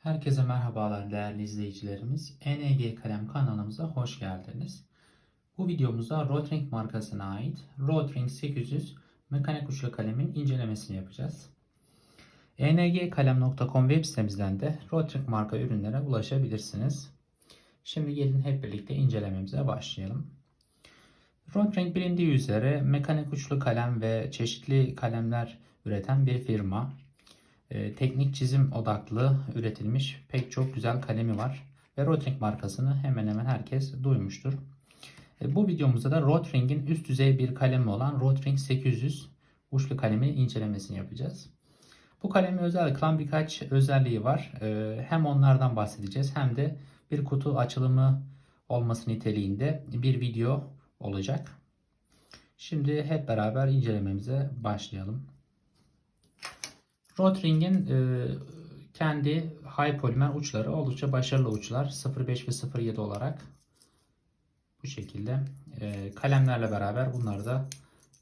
Herkese merhabalar değerli izleyicilerimiz. NEG Kalem kanalımıza hoş geldiniz. Bu videomuzda Rotring markasına ait Rotring 800 mekanik uçlu kalemin incelemesini yapacağız. Engkalem.com web sitemizden de Rotring marka ürünlere ulaşabilirsiniz. Şimdi gelin hep birlikte incelememize başlayalım. Rotring bilindiği üzere mekanik uçlu kalem ve çeşitli kalemler üreten bir firma. E, teknik çizim odaklı üretilmiş pek çok güzel kalemi var. Ve Rotring markasını hemen hemen herkes duymuştur. E, bu videomuzda da Rotring'in üst düzey bir kalemi olan Rotring 800 uçlu kalemin incelemesini yapacağız. Bu kalemi özel kılan birkaç özelliği var. E, hem onlardan bahsedeceğiz hem de bir kutu açılımı olması niteliğinde bir video olacak. Şimdi hep beraber incelememize başlayalım. Rotring'in e, kendi high polimer uçları oldukça başarılı uçlar. 0.5 ve 0.7 olarak bu şekilde e, kalemlerle beraber bunları da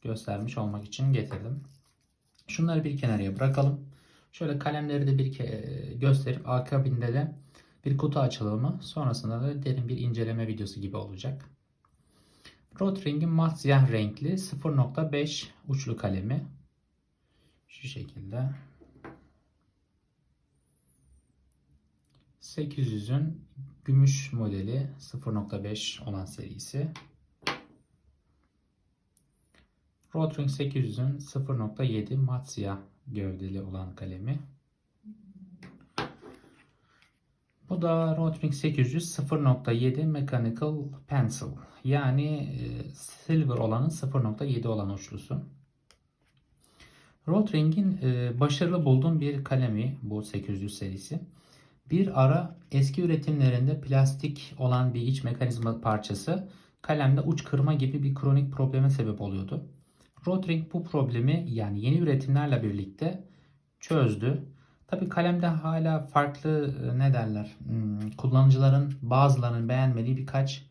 göstermiş olmak için getirdim. Şunları bir kenarıya bırakalım. Şöyle kalemleri de bir gösterip akabinde de bir kutu açılımı sonrasında da derin bir inceleme videosu gibi olacak. Rotring'in mat siyah renkli 0.5 uçlu kalemi şu şekilde 800'ün gümüş modeli 0.5 olan serisi. Rotring 800'ün 0.7 mat siyah gövdeli olan kalemi. Bu da Rotring 800 0.7 Mechanical Pencil. Yani silver olanın 0.7 olan uçlusu. Rotring'in başarılı bulduğum bir kalemi bu 800 serisi. Bir ara eski üretimlerinde plastik olan bir iç mekanizma parçası kalemde uç kırma gibi bir kronik probleme sebep oluyordu. Rotring bu problemi yani yeni üretimlerle birlikte çözdü. Tabi kalemde hala farklı ne derler hmm, kullanıcıların bazılarının beğenmediği birkaç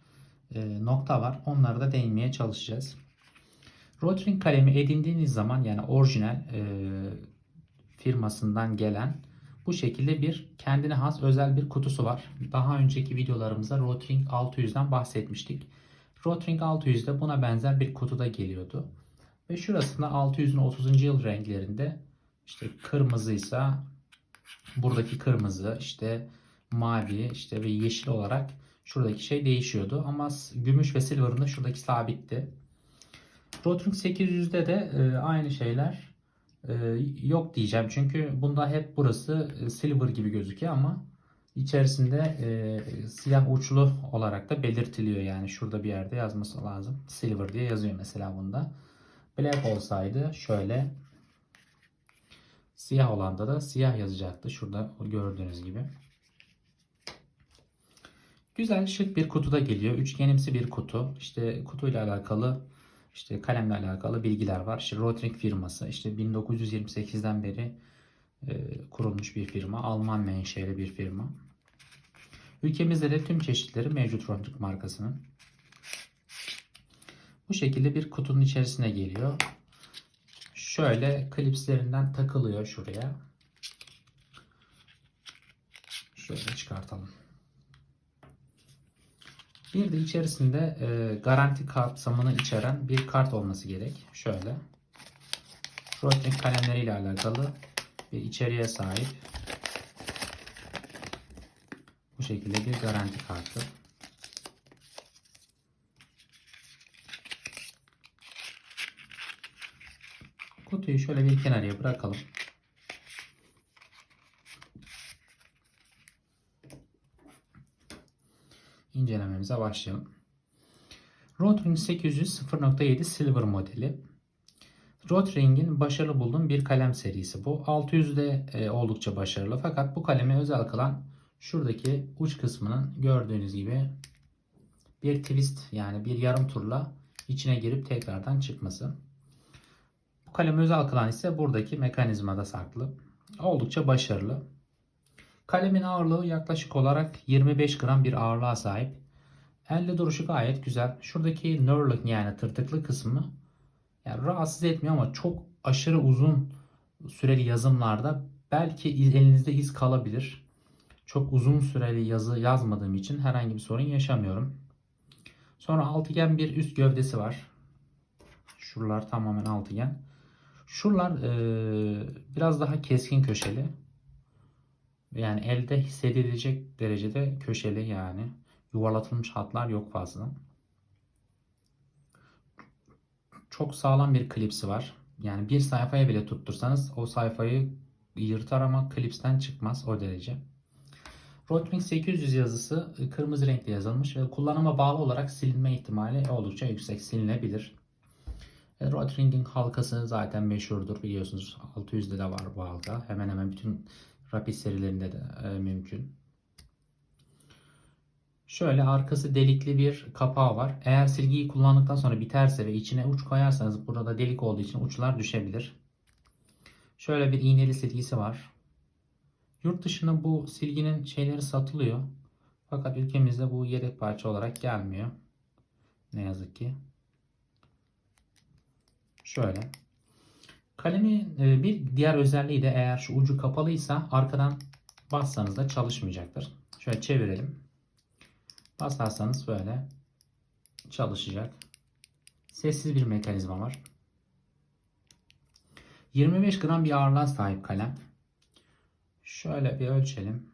nokta var. Onlara da değinmeye çalışacağız. Rotring kalemi edindiğiniz zaman yani orijinal firmasından gelen bu şekilde bir kendine has özel bir kutusu var. Daha önceki videolarımızda Rotring 600'den bahsetmiştik. Rotring 600'de buna benzer bir kutuda geliyordu. Ve şurasında 600'ün 30. yıl renklerinde işte kırmızıysa buradaki kırmızı işte mavi işte ve yeşil olarak şuradaki şey değişiyordu. Ama gümüş ve silver'ın da şuradaki sabitti. Rotring 800'de de e, aynı şeyler yok diyeceğim. Çünkü bunda hep burası e, silver gibi gözüküyor ama içerisinde e, siyah uçlu olarak da belirtiliyor. Yani şurada bir yerde yazması lazım. Silver diye yazıyor mesela bunda. Black olsaydı şöyle siyah olanda da siyah yazacaktı. Şurada gördüğünüz gibi. Güzel şık bir kutuda geliyor. Üçgenimsi bir kutu. İşte kutuyla alakalı işte kalemle alakalı bilgiler var. İşte Rotring firması işte 1928'den beri e, kurulmuş bir firma. Alman menşeli bir firma. Ülkemizde de tüm çeşitleri mevcut Rotring markasının. Bu şekilde bir kutunun içerisine geliyor. Şöyle klipslerinden takılıyor şuraya. Şöyle çıkartalım. Bir de içerisinde e, garanti kapsamını içeren bir kart olması gerek. Şöyle. Rotring kalemleriyle alakalı bir içeriğe sahip. Bu şekilde bir garanti kartı. Kutuyu şöyle bir kenarıya bırakalım. İncelememize başlayalım. Rotring 800 0.7 Silver modeli. Rotring'in başarılı bulduğum bir kalem serisi bu. 600 de e, oldukça başarılı fakat bu kalemi özel kılan şuradaki uç kısmının gördüğünüz gibi bir twist yani bir yarım turla içine girip tekrardan çıkması. Bu kalemi özel kılan ise buradaki mekanizmada saklı. Oldukça başarılı. Kalemin ağırlığı yaklaşık olarak 25 gram bir ağırlığa sahip. Elle duruşu gayet güzel. Şuradaki knurling yani tırtıklı kısmı yani rahatsız etmiyor ama çok aşırı uzun süreli yazımlarda belki elinizde iz kalabilir. çok uzun süreli yazı yazmadığım için herhangi bir sorun yaşamıyorum. Sonra altıgen bir üst gövdesi var. Şuralar tamamen altıgen. Şuralar e, biraz daha keskin köşeli. Yani elde hissedilecek derecede köşeli yani. Yuvarlatılmış hatlar yok fazla. Çok sağlam bir klipsi var. Yani bir sayfaya bile tuttursanız o sayfayı yırtar ama klipsten çıkmaz o derece. Rotring 800 yazısı kırmızı renkle yazılmış ve kullanıma bağlı olarak silinme ihtimali oldukça yüksek. Silinebilir. E, Rotring'in halkası zaten meşhurdur biliyorsunuz. 600'de de var bu halka. Hemen hemen bütün Rapid serilerinde de e, mümkün. Şöyle arkası delikli bir kapağı var. Eğer silgiyi kullandıktan sonra biterse ve içine uç koyarsanız burada delik olduğu için uçlar düşebilir. Şöyle bir iğneli silgisi var. Yurt dışında bu silginin şeyleri satılıyor. Fakat ülkemizde bu yedek parça olarak gelmiyor. Ne yazık ki. Şöyle. Kalemi e, bir diğer özelliği de eğer şu ucu kapalıysa arkadan bassanız da çalışmayacaktır. Şöyle çevirelim. Basarsanız böyle çalışacak. Sessiz bir mekanizma var. 25 gram bir ağırlığa sahip kalem. Şöyle bir ölçelim.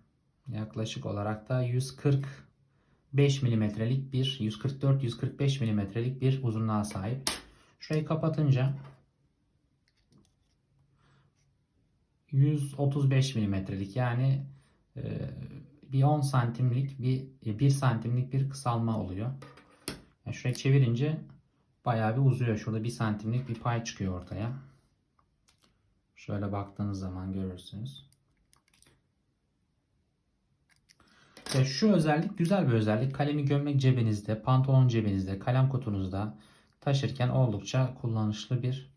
Yaklaşık olarak da 145 milimetrelik bir 144-145 milimetrelik bir uzunluğa sahip. Şurayı kapatınca 135 milimetrelik yani e, bir 10 santimlik bir 1 santimlik bir kısalma oluyor. Yani şurayı çevirince bayağı bir uzuyor. Şurada 1 santimlik bir pay çıkıyor ortaya. Şöyle baktığınız zaman görürsünüz. Ve şu özellik güzel bir özellik. Kalemi gömlek cebinizde, pantolon cebinizde, kalem kutunuzda taşırken oldukça kullanışlı bir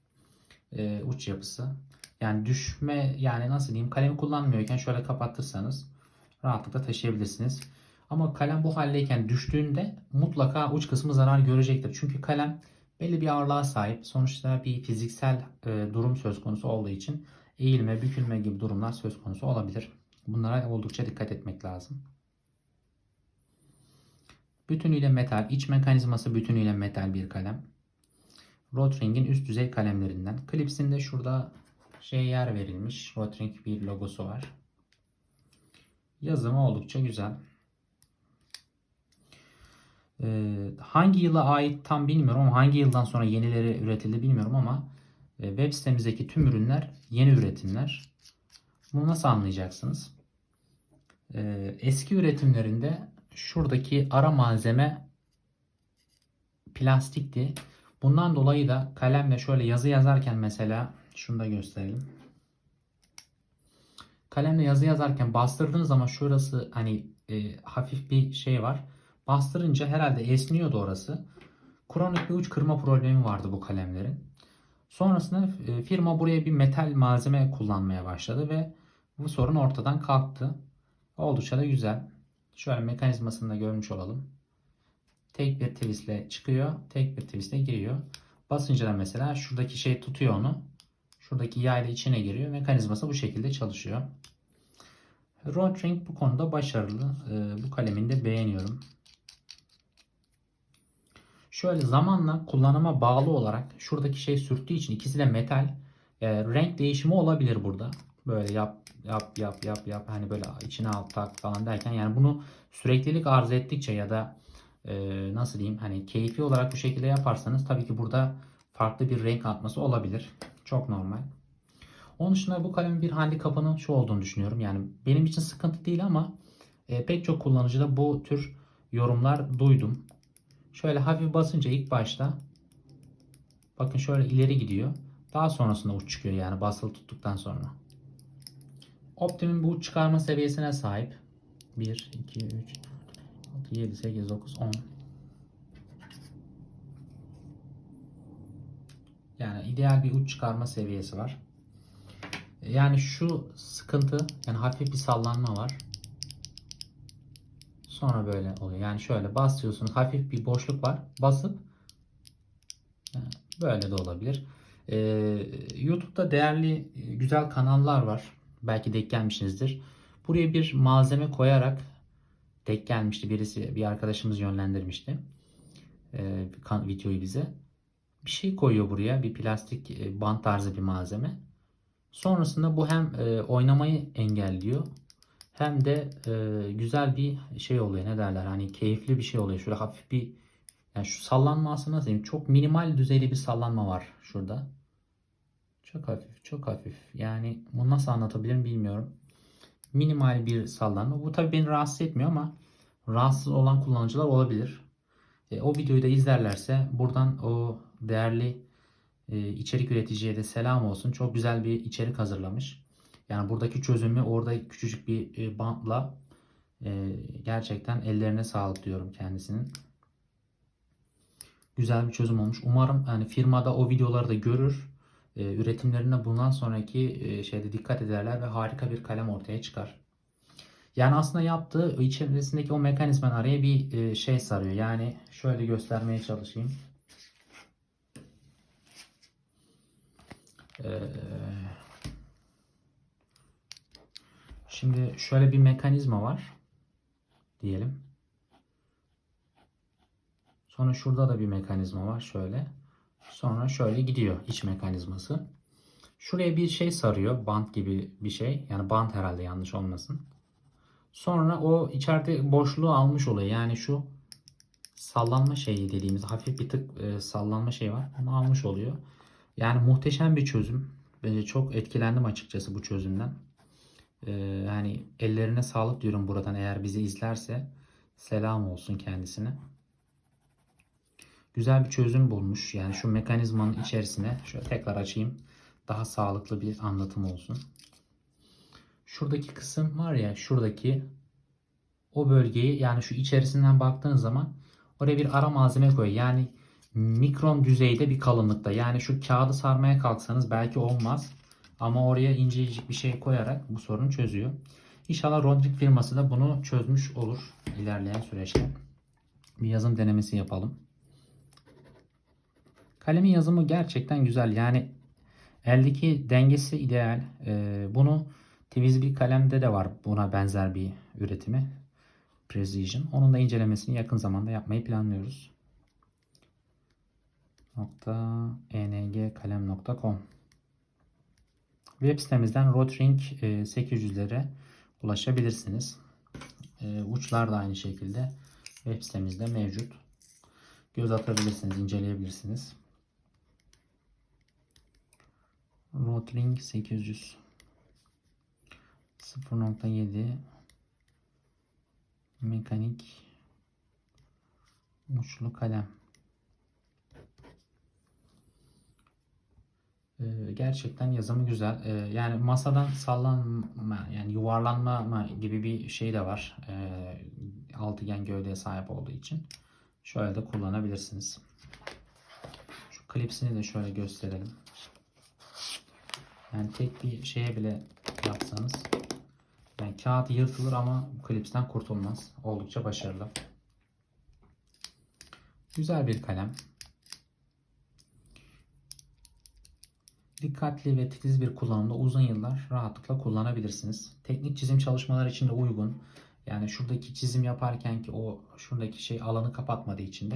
e, uç yapısı. Yani düşme yani nasıl diyeyim kalemi kullanmıyorken şöyle kapattırsanız rahatlıkla taşıyabilirsiniz. Ama kalem bu haldeyken düştüğünde mutlaka uç kısmı zarar görecektir. Çünkü kalem belli bir ağırlığa sahip. Sonuçta bir fiziksel e, durum söz konusu olduğu için eğilme, bükülme gibi durumlar söz konusu olabilir. Bunlara oldukça dikkat etmek lazım. Bütünüyle metal, iç mekanizması bütünüyle metal bir kalem. Rotring'in üst düzey kalemlerinden. Klipsinde şurada şey yer verilmiş. Rotring bir logosu var. Yazımı oldukça güzel. Ee, hangi yıla ait tam bilmiyorum ama hangi yıldan sonra yenileri üretildi bilmiyorum ama e, web sitemizdeki tüm ürünler yeni üretimler. Bunu nasıl anlayacaksınız? Ee, eski üretimlerinde şuradaki ara malzeme plastikti. Bundan dolayı da kalemle şöyle yazı yazarken mesela şunu da gösterelim. Kalemle yazı yazarken bastırdığınız zaman şurası hani e, hafif bir şey var. Bastırınca herhalde esniyordu orası. Kronik bir uç kırma problemi vardı bu kalemlerin. Sonrasında e, firma buraya bir metal malzeme kullanmaya başladı ve bu sorun ortadan kalktı. Oldukça da güzel. Şöyle mekanizmasını da görmüş olalım. Tek bir twistle çıkıyor. Tek bir twistle giriyor. Basınca da mesela şuradaki şey tutuyor onu. Şuradaki yayla içine giriyor. Mekanizması bu şekilde çalışıyor. Rotring bu konuda başarılı. Ee, bu kalemini de beğeniyorum. Şöyle zamanla kullanıma bağlı olarak şuradaki şey sürttüğü için ikisi de metal. E, renk değişimi olabilir burada. Böyle yap yap yap yap yap hani böyle içine al tak falan derken yani bunu süreklilik arz ettikçe ya da e, nasıl diyeyim hani keyfi olarak bu şekilde yaparsanız tabii ki burada farklı bir renk atması olabilir. Çok normal. Onun dışında bu kalemin bir handikapının şu olduğunu düşünüyorum. Yani benim için sıkıntı değil ama e, pek çok kullanıcıda bu tür yorumlar duydum. Şöyle hafif basınca ilk başta bakın şöyle ileri gidiyor. Daha sonrasında uç çıkıyor yani basılı tuttuktan sonra. Optimum bu çıkarma seviyesine sahip. 1, 2, 3, 6, 7, 8, 9, 10. Yani ideal bir uç çıkarma seviyesi var. Yani şu sıkıntı yani hafif bir sallanma var. Sonra böyle oluyor. Yani şöyle basıyorsunuz hafif bir boşluk var. Basıp böyle de olabilir. Ee, YouTube'da değerli güzel kanallar var. Belki denk gelmişsinizdir. Buraya bir malzeme koyarak denk gelmişti. Birisi bir arkadaşımız yönlendirmişti. Ee, videoyu bize. Bir şey koyuyor buraya. Bir plastik e, bant tarzı bir malzeme. Sonrasında bu hem e, oynamayı engelliyor hem de e, güzel bir şey oluyor. Ne derler? Hani keyifli bir şey oluyor. Şöyle hafif bir yani şu sallanma aslında nasıl? Çok minimal düzeyde bir sallanma var şurada. Çok hafif, çok hafif. Yani bunu nasıl anlatabilirim bilmiyorum. Minimal bir sallanma. Bu tabii beni rahatsız etmiyor ama rahatsız olan kullanıcılar olabilir. E, o videoyu da izlerlerse buradan o değerli e, içerik üreticiye de selam olsun. Çok güzel bir içerik hazırlamış. Yani buradaki çözümü orada küçücük bir e, bantla e, gerçekten ellerine sağlık diyorum kendisinin. Güzel bir çözüm olmuş. Umarım hani firmada o videoları da görür. E, üretimlerine bundan sonraki e, şeyde dikkat ederler ve harika bir kalem ortaya çıkar. Yani aslında yaptığı içerisindeki o mekanizmanın araya bir e, şey sarıyor. Yani şöyle göstermeye çalışayım. Ee, şimdi şöyle bir mekanizma var diyelim. Sonra şurada da bir mekanizma var şöyle. Sonra şöyle gidiyor iç mekanizması. Şuraya bir şey sarıyor. Bant gibi bir şey. Yani bant herhalde yanlış olmasın. Sonra o içeride boşluğu almış oluyor. Yani şu sallanma şeyi dediğimiz hafif bir tık e, sallanma şey var. Onu almış oluyor. Yani muhteşem bir çözüm. Bence çok etkilendim açıkçası bu çözümden. Ee, yani ellerine sağlık diyorum buradan eğer bizi izlerse selam olsun kendisine. Güzel bir çözüm bulmuş. Yani şu mekanizmanın içerisine şöyle tekrar açayım. Daha sağlıklı bir anlatım olsun. Şuradaki kısım var ya şuradaki o bölgeyi yani şu içerisinden baktığınız zaman oraya bir ara malzeme koyuyor. Yani mikron düzeyde bir kalınlıkta. Yani şu kağıdı sarmaya kalksanız belki olmaz. Ama oraya incecik bir şey koyarak bu sorunu çözüyor. İnşallah Rodrik firması da bunu çözmüş olur ilerleyen süreçte. Bir yazım denemesi yapalım. Kalemin yazımı gerçekten güzel. Yani eldeki dengesi ideal. Ee, bunu Twiz bir kalemde de var buna benzer bir üretimi. Precision. Onun da incelemesini yakın zamanda yapmayı planlıyoruz. .engkalem.com Web sitemizden Rotring 800'lere ulaşabilirsiniz. E, uçlar da aynı şekilde web sitemizde mevcut. Göz atabilirsiniz, inceleyebilirsiniz. Rotring 800 0.7 mekanik uçlu kalem. Ee, gerçekten yazımı güzel. Ee, yani masadan sallanma yani yuvarlanma gibi bir şey de var. Ee, altıgen gövdeye sahip olduğu için. Şöyle de kullanabilirsiniz. Şu klipsini de şöyle gösterelim. Yani tek bir şeye bile yapsanız yani kağıt yırtılır ama klipsten kurtulmaz. Oldukça başarılı. Güzel bir kalem. Dikkatli ve titiz bir kullanımda uzun yıllar rahatlıkla kullanabilirsiniz. Teknik çizim çalışmalar için de uygun. Yani şuradaki çizim yaparken ki o şuradaki şey alanı kapatmadığı için de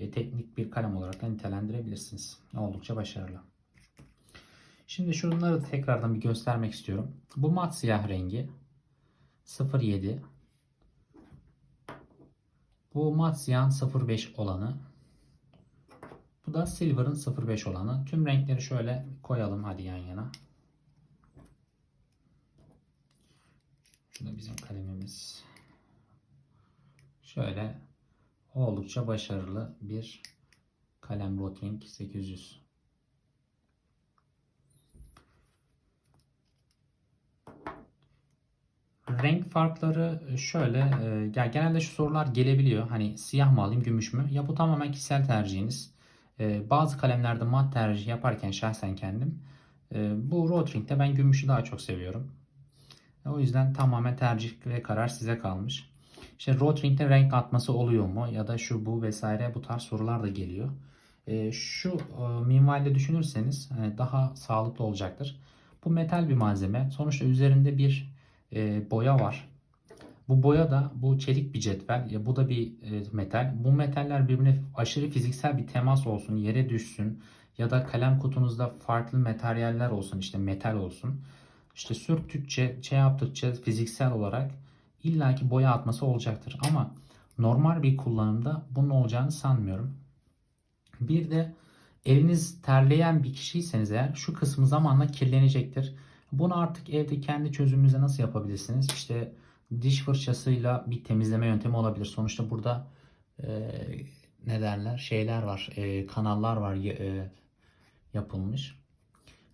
e, teknik bir kalem olarak da nitelendirebilirsiniz. Oldukça başarılı. Şimdi şunları tekrardan bir göstermek istiyorum. Bu mat siyah rengi 07. Bu mat siyahın 05 olanı. Bu da Silver'ın 05 olanı. Tüm renkleri şöyle koyalım hadi yan yana. Şu da bizim kalemimiz. Şöyle oldukça başarılı bir kalem Rotring 800. Renk farkları şöyle, e, genelde şu sorular gelebiliyor. Hani siyah mı alayım, gümüş mü? Ya bu tamamen kişisel tercihiniz. E, bazı kalemlerde mat tercih yaparken şahsen kendim e, bu Rotring'de ben gümüşü daha çok seviyorum. O yüzden tamamen tercih ve karar size kalmış. İşte Rotring'de renk atması oluyor mu ya da şu bu vesaire bu tarz sorular da geliyor. Şu minvalde düşünürseniz daha sağlıklı olacaktır. Bu metal bir malzeme. Sonuçta üzerinde bir e, boya var. Bu boya da bu çelik bir cetvel. Ya bu da bir e, metal. Bu metaller birbirine aşırı fiziksel bir temas olsun, yere düşsün ya da kalem kutunuzda farklı materyaller olsun, işte metal olsun. İşte sürttükçe, şey yaptıkça fiziksel olarak illaki boya atması olacaktır. Ama normal bir kullanımda bunun olacağını sanmıyorum. Bir de eliniz terleyen bir kişiyseniz eğer şu kısmı zamanla kirlenecektir. Bunu artık evde kendi çözümünüze nasıl yapabilirsiniz? İşte diş fırçasıyla bir temizleme yöntemi olabilir. Sonuçta burada e, ne derler şeyler var, e, kanallar var e, yapılmış.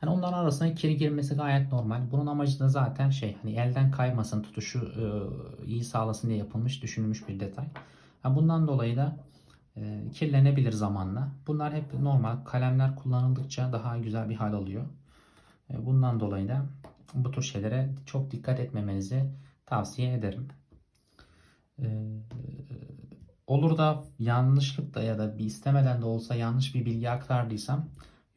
Hani onların arasına kir girmesi gayet normal. Bunun amacı da zaten şey hani elden kaymasın, tutuşu e, iyi sağlasın diye yapılmış, düşünülmüş bir detay. Ha, bundan dolayı da e, kirlenebilir zamanla. Bunlar hep normal. Kalemler kullanıldıkça daha güzel bir hal alıyor. E, bundan dolayı da bu tür şeylere çok dikkat etmemenizi tavsiye ederim. E, olur da yanlışlıkla ya da bir istemeden de olsa yanlış bir bilgi aktardıysam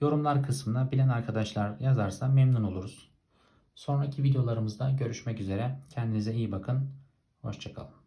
yorumlar kısmına bilen arkadaşlar yazarsa memnun oluruz. Sonraki videolarımızda görüşmek üzere. Kendinize iyi bakın. Hoşçakalın.